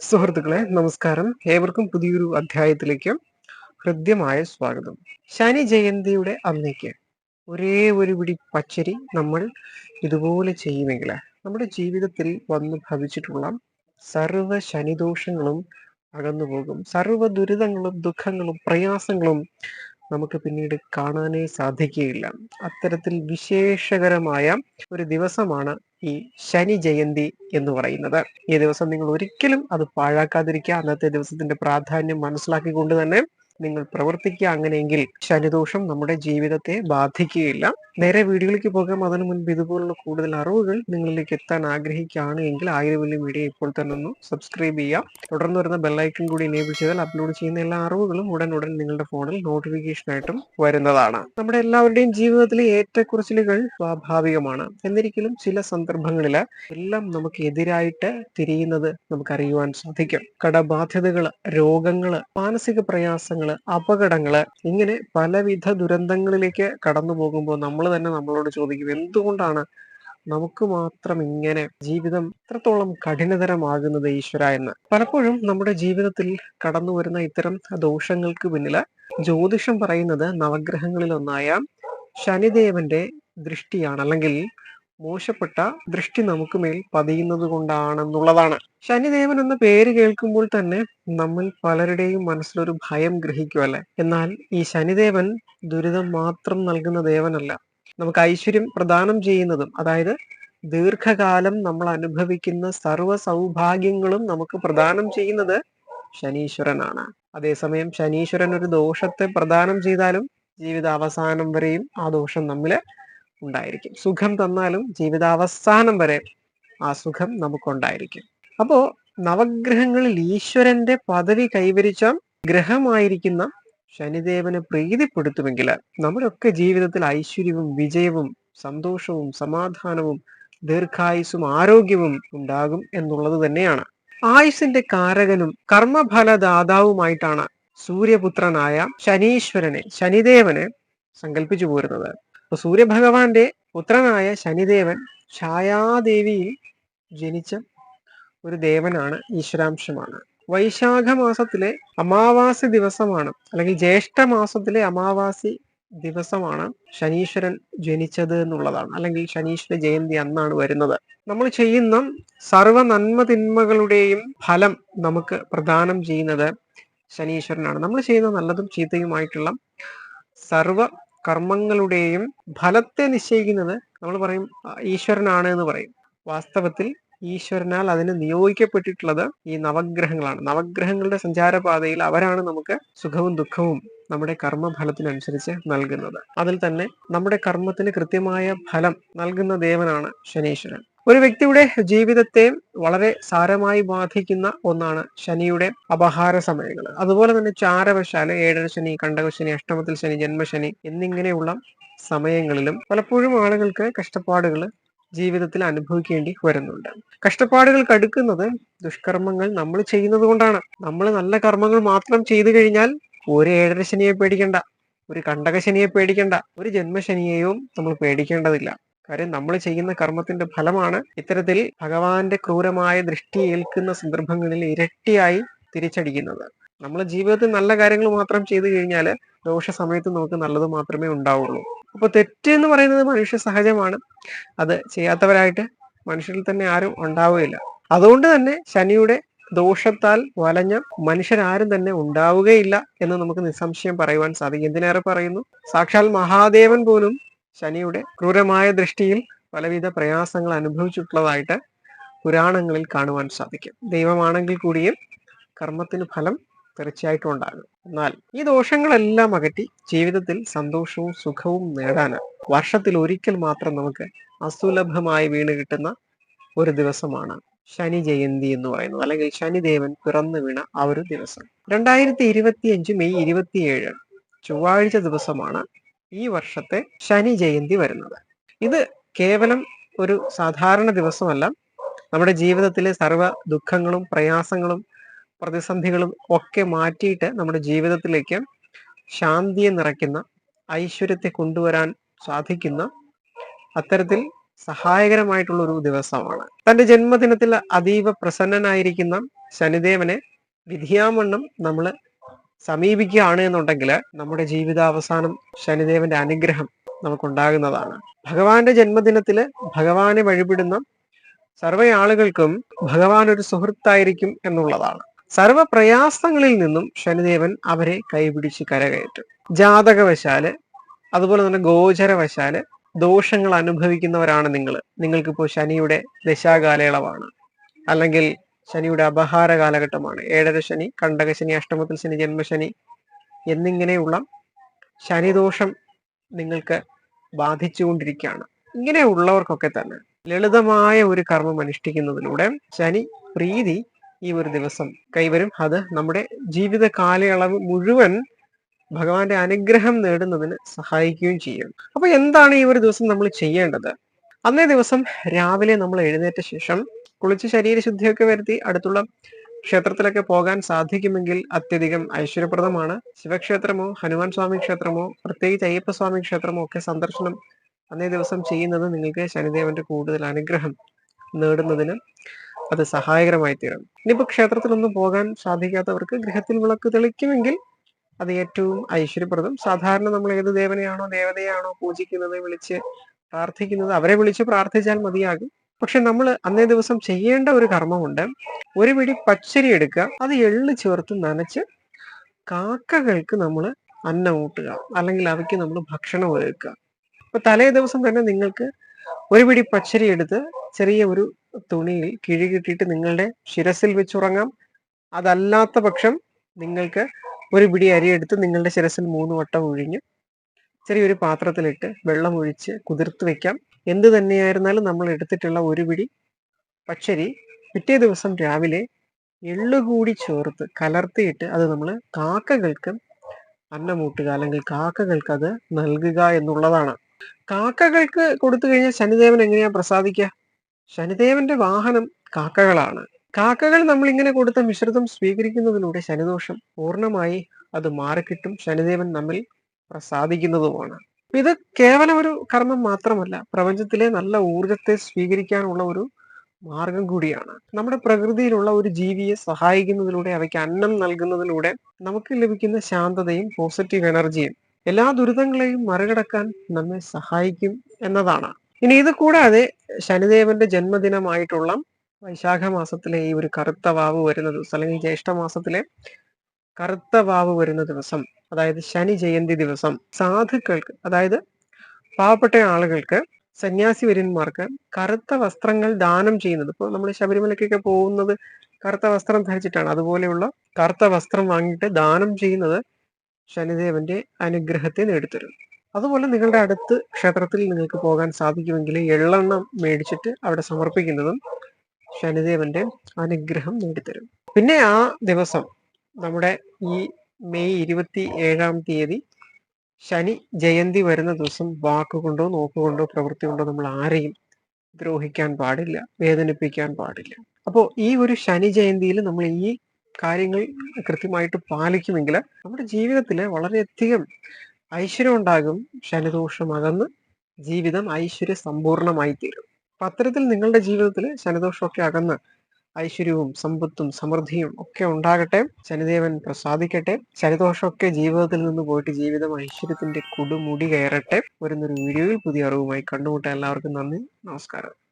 സുഹൃത്തുക്കളെ നമസ്കാരം. ഏവർക്കും പുതിയൊരു അധ്യായത്തിലേക്ക് ഹൃദ്യമായ സ്വാഗതം. ശനി ജയന്തിയുടെ അന്നേക്ക് ഒരേ ഒരു പിടി പച്ചരി നമ്മൾ ഇതുപോലെ ചെയ്യുമെങ്കിൽ നമ്മുടെ ജീവിതത്തിൽ വന്നു ഭവിച്ചിട്ടുള്ള സർവ ശനിദോഷങ്ങളും അകന്നു പോകും സർവ ദുരിതങ്ങളും ദുഃഖങ്ങളും പ്രയാസങ്ങളും നമുക്ക് പിന്നീട് കാണാനേ സാധിക്കുകയില്ല. അത്തരത്തിൽ വിശേഷകരമായ ഒരു ദിവസമാണ് ഈ ശനി ജയന്തി എന്ന് പറയുന്നത്. ഈ ദിവസം നിങ്ങൾ ഒരിക്കലും അത് പാഴാക്കാതിരിക്കുക. അന്നത്തെ ദിവസത്തിന്റെ പ്രാധാന്യം മനസ്സിലാക്കിക്കൊണ്ട് തന്നെ നിങ്ങൾ പ്രവർത്തിക്കുക അങ്ങനെയെങ്കിൽ ശനിദോഷം നമ്മുടെ ജീവിതത്തെ ബാധിക്കുകയില്ല. നേരെ വീഡിയോയിലേക്ക് പോകാം. അതിനു മുൻപ് ഇതുപോലുള്ള കൂടുതൽ അറിവുകൾ നിങ്ങളിലേക്ക് എത്താൻ ആഗ്രഹിക്കുകയാണ് എങ്കിൽ ആയുർവേദ മീഡിയ ഇപ്പോൾ തന്നെ ഒന്ന് സബ്സ്ക്രൈബ് ചെയ്യാം തുടർന്ന് വരുന്ന ബെല്ലൈക്കൺ കൂടി എനേബിൾ ചെയ്താൽ അപ്ലോഡ് ചെയ്യുന്ന എല്ലാ അറിവുകളും ഉടൻ ഉടൻ നിങ്ങളുടെ ഫോണിൽ നോട്ടിഫിക്കേഷൻ ആയിട്ടും വരുന്നതാണ്. നമ്മുടെ എല്ലാവരുടെയും ജീവിതത്തിലെ ഏറ്റക്കുറച്ചിലുകൾ സ്വാഭാവികമാണ്. എന്നിരിക്കലും ചില സന്ദർഭങ്ങളിൽ എല്ലാം നമുക്ക് എതിരായിട്ട് തിരിയുന്നത് നമുക്കറിയുവാൻ സാധിക്കും. കടബാധ്യതകൾ രോഗങ്ങൾ മാനസിക പ്രയാസങ്ങൾ അപകടങ്ങൾ ഇങ്ങനെ പലവിധ ദുരന്തങ്ങളിലേക്ക് കടന്നു പോകുമ്പോൾ നമ്മൾ തന്നെ നമ്മളോട് ചോദിക്കും എന്തുകൊണ്ടാണ് നമുക്ക് മാത്രം ഇങ്ങനെ ജീവിതം എത്രത്തോളം കഠിനതരമാകുന്നത് ഈശ്വര എന്ന്? പലപ്പോഴും നമ്മുടെ ജീവിതത്തിൽ കടന്നു വരുന്ന ഇത്തരം ദോഷങ്ങൾക്ക് പിന്നിൽ ജ്യോതിഷം പറയുന്നത് നവഗ്രഹങ്ങളിൽ ഒന്നായ ശനിദേവന്റെ ദൃഷ്ടിയാണ്. അല്ലെങ്കിൽ മോശപ്പെട്ട ദൃഷ്ടി നമുക്ക് മേൽ പതിയുന്നത് കൊണ്ടാണെന്നുള്ളതാണ്. ശനിദേവൻ എന്ന പേര് കേൾക്കുമ്പോൾ തന്നെ നമ്മൾ പലരുടെയും മനസ്സിലൊരു ഭയം ഗ്രഹിക്കുമല്ലേ എന്നാൽ ഈ ശനിദേവൻ ദുരിതം മാത്രം നൽകുന്ന ദേവനല്ല. നമുക്ക് ഐശ്വര്യം പ്രദാനം ചെയ്യുന്നതും അതായത് ദീർഘകാലം നമ്മൾ അനുഭവിക്കുന്ന സർവ സൗഭാഗ്യങ്ങളും നമുക്ക് പ്രദാനം ചെയ്യുന്നത് ശനീശ്വരനാണ്. അതേസമയം ശനീശ്വരൻ ഒരു ദോഷത്തെ പ്രദാനം ചെയ്താലും ജീവിത അവസാനം വരെയും ആ ദോഷം നമ്മിൽ ഉണ്ടായിരിക്കും. സുഖം തന്നാലും ജീവിതാവസാനം വരെ ആ സുഖം നമുക്കുണ്ടായിരിക്കും. അപ്പോ നവഗ്രഹങ്ങളിൽ ഈശ്വരന്റെ പദവി കൈവരിച്ച ഗ്രഹമായിരിക്കുന്ന ശനിദേവനെ പ്രീതിപ്പെടുത്തുമെങ്കിൽ നമ്മുടെ ഒക്കെ ജീവിതത്തിൽ ഐശ്വര്യവും വിജയവും സന്തോഷവും സമാധാനവും ദീർഘായുസും ആരോഗ്യവും ഉണ്ടാകും എന്നുള്ളത് തന്നെയാണ്. ആയുസിന്റെ കാരകനും കർമ്മഫലദാതാവുമായിട്ടാണ് സൂര്യപുത്രനായ ശനീശ്വരനെ ശനിദേവനെ സങ്കല്പിച്ചു പോരുന്നത്. അപ്പൊ സൂര്യഭഗവാന്റെ പുത്രനായ ശനിദേവൻ ഛായാദേവിയിൽ ജനിച്ച ഒരു ദേവനാണ് ഈശ്വരാംശമാണ്. വൈശാഖ മാസത്തിലെ അമാവാസി ദിവസമാണ് അല്ലെങ്കിൽ ജ്യേഷ്ഠ മാസത്തിലെ അമാവാസി ദിവസമാണ് ശനീശ്വരൻ ജനിച്ചത് എന്നുള്ളതാണ് അല്ലെങ്കിൽ ശനീശ്വര ജയന്തി അന്നാണ് വരുന്നത്. നമ്മൾ ചെയ്യുന്ന സർവ നന്മ തിന്മകളുടെയും ഫലം നമുക്ക് പ്രദാനം ചെയ്യുന്നത് ശനീശ്വരനാണ്. നമ്മൾ ചെയ്യുന്ന നല്ലതും ചീത്തയുമായിട്ടുള്ള സർവ കർമ്മങ്ങളുടെയും ഫലത്തെ നിശ്ചയിക്കുന്നത് നമ്മൾ പറയും ഈശ്വരനാണ് എന്ന് പറയും. വാസ്തവത്തിൽ ഈശ്വരനാൽ അതിന് നിയോഗിക്കപ്പെട്ടിട്ടുള്ളത് ഈ നവഗ്രഹങ്ങളാണ്. നവഗ്രഹങ്ങളുടെ സഞ്ചാരപാതയിൽ അവരാണ് നമുക്ക് സുഖവും ദുഃഖവും നമ്മുടെ കർമ്മഫലത്തിനനുസരിച്ച് നൽകുന്നത്. അതിൽ തന്നെ നമ്മുടെ കർമ്മത്തിന് കൃത്യമായ ഫലം നൽകുന്ന ദേവനാണ് ശനീശ്വരൻ. ഒരു വ്യക്തിയുടെ ജീവിതത്തെ വളരെ സാരമായി ബാധിക്കുന്ന ഒന്നാണ് ശനിയുടെ അപഹാര സമയങ്ങൾ അതുപോലെ തന്നെ ചാരവശാൽ ഏഴര ശനി കണ്ടകശനി അഷ്ടമത്തിൽ ശനി ജന്മശനി എന്നിങ്ങനെയുള്ള സമയങ്ങളിലും പലപ്പോഴും ആളുകൾക്ക് കഷ്ടപ്പാടുകൾ ജീവിതത്തിൽ അനുഭവിക്കേണ്ടി വരുന്നുണ്ട്. കഷ്ടപ്പാടുകൾ കടുക്കുന്നത് ദുഷ്കർമ്മങ്ങൾ നമ്മൾ ചെയ്യുന്നത് കൊണ്ടാണ്. നമ്മൾ നല്ല കർമ്മങ്ങൾ മാത്രം ചെയ്തു കഴിഞ്ഞാൽ ഒരു ഏഴര ശനിയെ പേടിക്കണ്ട ഒരു കണ്ടകശനിയെ പേടിക്കണ്ട ഒരു ജന്മശനിയെയും നമ്മൾ പേടിക്കേണ്ടതില്ല. കാര്യം നമ്മൾ ചെയ്യുന്ന കർമ്മത്തിന്റെ ഫലമാണ് ഇത്തരത്തിൽ ഭഗവാന്റെ ക്രൂരമായ ദൃഷ്ടി ഏൽക്കുന്ന സന്ദർഭങ്ങളിൽ ഇരട്ടിയായി തിരിച്ചടിക്കുന്നത്. നമ്മൾ ജീവിതത്തിൽ നല്ല കാര്യങ്ങൾ മാത്രം ചെയ്തു കഴിഞ്ഞാൽ ദോഷ സമയത്ത് നമുക്ക് നല്ലത് മാത്രമേ ഉണ്ടാവുള്ളൂ. അപ്പൊ തെറ്റ് എന്ന് പറയുന്നത് മനുഷ്യ സഹജമാണ്. അത് ചെയ്യാത്തവരായിട്ട് മനുഷ്യരിൽ തന്നെ ആരും ഉണ്ടാവുകയില്ല. അതുകൊണ്ട് തന്നെ ശനിയുടെ ദോഷത്താൽ വലഞ്ഞ മനുഷ്യരാരും തന്നെ ഉണ്ടാവുകയില്ല എന്ന് നമുക്ക് നിസ്സംശയം പറയുവാൻ സാധിക്കും. എന്തിനേറെ പറയുന്നു? സാക്ഷാൽ മഹാദേവൻ പോലും ശനിയുടെ ക്രൂരമായ ദൃഷ്ടിയിൽ പലവിധ പ്രയാസങ്ങൾ അനുഭവിച്ചിട്ടുള്ളതായിട്ട് പുരാണങ്ങളിൽ കാണുവാൻ സാധിക്കും. ദൈവമാണെങ്കിൽ കൂടിയും കർമ്മത്തിന് ഫലം തീർച്ചയായിട്ടും ഉണ്ടാകും എന്നാൽ ഈ ദോഷങ്ങളെല്ലാം അകറ്റി ജീവിതത്തിൽ സന്തോഷവും സുഖവും നേടാൻ വർഷത്തിൽ ഒരിക്കൽ മാത്രം നമുക്ക് അസുലഭമായി വീണ് കിട്ടുന്ന ഒരു ദിവസമാണ് ശനി ജയന്തി എന്ന് പറയുന്നത്. അല്ലെങ്കിൽ ശനിദേവൻ പിറന്നു വീണ ആ ഒരു ദിവസം. രണ്ടായിരത്തി ഇരുപത്തി അഞ്ച് മെയ് ഇരുപത്തിയേഴ് ചൊവ്വാഴ്ച ദിവസമാണ് ഈ വർഷത്തെ ശനി ജയന്തി വരുന്നത്. ഇത് കേവലം ഒരു സാധാരണ ദിവസമല്ല. നമ്മുടെ ജീവിതത്തിലെ സർവ ദുഃഖങ്ങളും പ്രയാസങ്ങളും പ്രതിസന്ധികളും ഒക്കെ മാറ്റിയിട്ട് നമ്മുടെ ജീവിതത്തിലേക്ക് ശാന്തിയെ നിറയ്ക്കുന്ന ഐശ്വര്യത്തെ കൊണ്ടുവരാൻ സാധിക്കുന്ന അത്തരത്തിൽ സഹായകരമായിട്ടുള്ള ഒരു ദിവസമാണ്. തന്റെ ജന്മദിനത്തിൽ അതീവ പ്രസന്നനായിരിക്കുന്ന ശനിദേവനെ വിധിയാമണ്ണം നമ്മൾ സമീപിക്കുകയാണ് എന്നുണ്ടെങ്കിൽ നമ്മുടെ ജീവിതാവസാനം ശനിദേവന്റെ അനുഗ്രഹം നമുക്കുണ്ടാകുന്നതാണ്. ഭഗവാന്റെ ജന്മദിനത്തിൽ ഭഗവാനെ വഴിപെടുന്ന സർവ ആളുകൾക്കും ഭഗവാൻ ഒരു സുഹൃത്തായിരിക്കും എന്നുള്ളതാണ്. സർവ പ്രയാസങ്ങളിൽ നിന്നും ശനിദേവൻ അവരെ കൈപിടിച്ച് കരകയറ്റും. ജാതകവശാൽ അതുപോലെ തന്നെ ഗോചരവശാൽ ദോഷങ്ങൾ അനുഭവിക്കുന്നവരാണ് നിങ്ങൾ നിങ്ങൾക്കിപ്പോൾ ശനിയുടെ ദശാകാലയളവാണ്. അല്ലെങ്കിൽ ശനിയുടെ അപഹാര കാലഘട്ടമാണ്. ഏഴര ശനി കണ്ടക ശനി അഷ്ടമത്തിൽ ശനി ജന്മശനി എന്നിങ്ങനെയുള്ള ശനിദോഷം നിങ്ങൾക്ക് ബാധിച്ചുകൊണ്ടിരിക്കുകയാണ്. ഇങ്ങനെയുള്ളവർക്കൊക്കെ തന്നെ ലളിതമായ ഒരു കർമ്മം അനുഷ്ഠിക്കുന്നതിലൂടെ ശനി പ്രീതി ഈ ഒരു ദിവസം കൈവരും. അത് നമ്മുടെ ജീവിത കാലയളവ് മുഴുവൻ ഭഗവാന്റെ അനുഗ്രഹം നേടുന്നതിന് സഹായിക്കുകയും ചെയ്യും. അപ്പൊ എന്താണ് ഈ ഒരു ദിവസം നമ്മൾ ചെയ്യേണ്ടത്? അന്നേ ദിവസം രാവിലെ നമ്മൾ എഴുന്നേറ്റ ശേഷം കുളിച്ച് ശരീരശുദ്ധിയൊക്കെ വരുത്തി അടുത്തുള്ള ക്ഷേത്രത്തിലൊക്കെ പോകാൻ സാധിക്കുമെങ്കിൽ അത്യധികം ഐശ്വര്യപ്രദമാണ്. ശിവക്ഷേത്രമോ ഹനുമാൻ സ്വാമി ക്ഷേത്രമോ പ്രത്യേകിച്ച് അയ്യപ്പസ്വാമി ക്ഷേത്രമോ ഒക്കെ സന്ദർശനം അന്നേ ദിവസം ചെയ്യുന്നത് നിങ്ങൾക്ക് ശനിദേവന്റെ കൂടുതൽ അനുഗ്രഹം നേടുന്നതിന് അത് സഹായകരമായി തീരും. ഇനിയിപ്പോ ക്ഷേത്രത്തിലൊന്നും പോകാൻ സാധിക്കാത്തവർക്ക് ഗൃഹത്തിൽ വിളക്ക് തെളിക്കുമെങ്കിൽ അത് ഏറ്റവും ഐശ്വര്യപ്രദം. സാധാരണ നമ്മൾ ഏത് ദേവനെയാണോ ദേവതയാണോ പൂജിക്കുന്നത് വിളിച്ച് പ്രാർത്ഥിക്കുന്നത് അവരെ വിളിച്ച് പ്രാർത്ഥിച്ചാൽ മതിയാകും. പക്ഷെ നമ്മൾ അന്നേ ദിവസം ചെയ്യേണ്ട ഒരു കർമ്മമുണ്ട്. ഒരു പിടി പച്ചരി എടുക്കുക. അത് എള്ള് ചേർത്ത് നനച്ച് കാക്കകൾക്ക് നമ്മൾ അന്നം ഊട്ടുക. അല്ലെങ്കിൽ അവയ്ക്ക് നമ്മൾ ഭക്ഷണം ഒരുക്കുക. അപ്പൊ തലേ ദിവസം തന്നെ നിങ്ങൾക്ക് ഒരു പിടി പച്ചരി എടുത്ത് ചെറിയ ഒരു തുണിയിൽ കിഴി കിട്ടിയിട്ട് നിങ്ങളുടെ ശിരസിൽ വെച്ചുറങ്ങാം. അതല്ലാത്ത പക്ഷം നിങ്ങൾക്ക് ഒരു പിടി അരി എടുത്ത് നിങ്ങളുടെ ശിരസിൽ മൂന്ന് വട്ടം ഒഴിഞ്ഞ് ചെറിയൊരു പാത്രത്തിലിട്ട് വെള്ളം ഒഴിച്ച് കുതിർത്ത് വെക്കാം. എന്ത് തന്നെയായിരുന്നാലും നമ്മൾ എടുത്തിട്ടുള്ള ഒരു പിടി പച്ചരി പിറ്റേ ദിവസം രാവിലെ എള്ളുകൂടി ചേർത്ത് കലർത്തിയിട്ട് അത് നമ്മൾ കാക്കകൾക്ക് അന്നമൂട്ടുക അല്ലെങ്കിൽ കാക്കകൾക്ക് അത് നൽകുക എന്നുള്ളതാണ്. കാക്കകൾക്ക് കൊടുത്തു കഴിഞ്ഞാൽ ശനിദേവൻ എങ്ങനെയാ പ്രസാദിക്കുക? ശനിദേവന്റെ വാഹനം കാക്കകളാണ്. കാക്കകൾ നമ്മൾ ഇങ്ങനെ കൊടുത്ത മിശ്രിതം സ്വീകരിക്കുന്നതിലൂടെ ശനിദോഷം പൂർണമായി അത് മാറിക്കിട്ടും. ശനിദേവൻ നമ്മിൽ പ്രസാദിക്കുന്നതുമാണ്. ഇത് കേവലം ഒരു കർമ്മം മാത്രമല്ല പ്രപഞ്ചത്തിലെ നല്ല ഊർജത്തെ സ്വീകരിക്കാനുള്ള ഒരു മാർഗം കൂടിയാണ്. നമ്മുടെ പ്രകൃതിയിലുള്ള ഒരു ജീവിയെ സഹായിക്കുന്നതിലൂടെ അവയ്ക്ക് അന്നം നൽകുന്നതിലൂടെ നമുക്ക് ലഭിക്കുന്ന ശാന്തതയും പോസിറ്റീവ് എനർജിയും എല്ലാ ദുരിതങ്ങളെയും മറികടക്കാൻ നമ്മെ സഹായിക്കും എന്നതാണ്. ഇനി ഇത് കൂടാതെ ശനിദേവന്റെ ജന്മദിനമായിട്ടുള്ള വൈശാഖ മാസത്തിലെ ഈ ഒരു കറുത്ത വാവ് വരുന്ന ദിവസം അല്ലെങ്കിൽ ജ്യേഷ്ഠ മാസത്തിലെ കറുത്ത വാവ് വരുന്ന ദിവസം അതായത് ശനി ജയന്തി ദിവസം സാധുക്കൾക്ക് അതായത് പാവപ്പെട്ട ആളുകൾക്ക് സന്യാസി വര്യന്മാർക്ക് കറുത്ത വസ്ത്രങ്ങൾ ദാനം ചെയ്യുന്നത്. ഇപ്പോൾ നമ്മൾ ശബരിമലക്കൊക്കെ പോകുന്നത് കറുത്ത വസ്ത്രം ധരിച്ചിട്ടാണ്. അതുപോലെയുള്ള കറുത്ത വസ്ത്രം വാങ്ങിയിട്ട് ദാനം ചെയ്യുന്നത് ശനിദേവന്റെ അനുഗ്രഹത്തെ നേടിത്തരും. അതുപോലെ നിങ്ങളുടെ അടുത്ത് ക്ഷേത്രത്തിൽ നിങ്ങൾക്ക് പോകാൻ സാധിക്കുമെങ്കിൽ എള്ളെണ്ണം മേടിച്ചിട്ട് അവിടെ സമർപ്പിക്കുന്നതും ശനിദേവന്റെ അനുഗ്രഹം നേടിത്തരും. പിന്നെ ആ ദിവസം നമ്മുടെ ഈ മെയ് ഇരുപത്തി ഏഴാം തീയതി ശനി ജയന്തി വരുന്ന ദിവസം വാക്കുകൊണ്ടോ നോക്കുകൊണ്ടോ പ്രവൃത്തി കൊണ്ടോ നമ്മൾ ആരെയും ദ്രോഹിക്കാൻ പാടില്ല വേദനിപ്പിക്കാൻ പാടില്ല. അപ്പോൾ ഈ ഒരു ശനി ജയന്തിയിൽ നമ്മൾ ഈ കാര്യങ്ങൾ കൃത്യമായിട്ട് പാലിക്കുമെങ്കിൽ നമ്മുടെ ജീവിതത്തിൽ വളരെയധികം ഐശ്വര്യം ഉണ്ടാകും ശനിദോഷം അകന്ന് ജീവിതം ഐശ്വര്യ സമ്പൂർണമായി തീരും അത്തരത്തിൽ നിങ്ങളുടെ ജീവിതത്തിൽ ശനിദോഷമൊക്കെ അകന്ന് ഐശ്വര്യവും സമ്പത്തും സമൃദ്ധിയും ഒക്കെ ഉണ്ടാകട്ടെ. ശനിദേവൻ പ്രസാദിക്കട്ടെ. ശനിദോഷമൊക്കെ ജീവിതത്തിൽ നിന്ന് പോയിട്ട് ജീവിതം ഐശ്വര്യത്തിന്റെ കുടുമുടി കയറട്ടെ. വരുന്നൊരു വീഡിയോയിൽ പുതിയ അറിവുമായി കണ്ടുമുട്ടാൻ എല്ലാവർക്കും നന്ദി. നമസ്കാരം.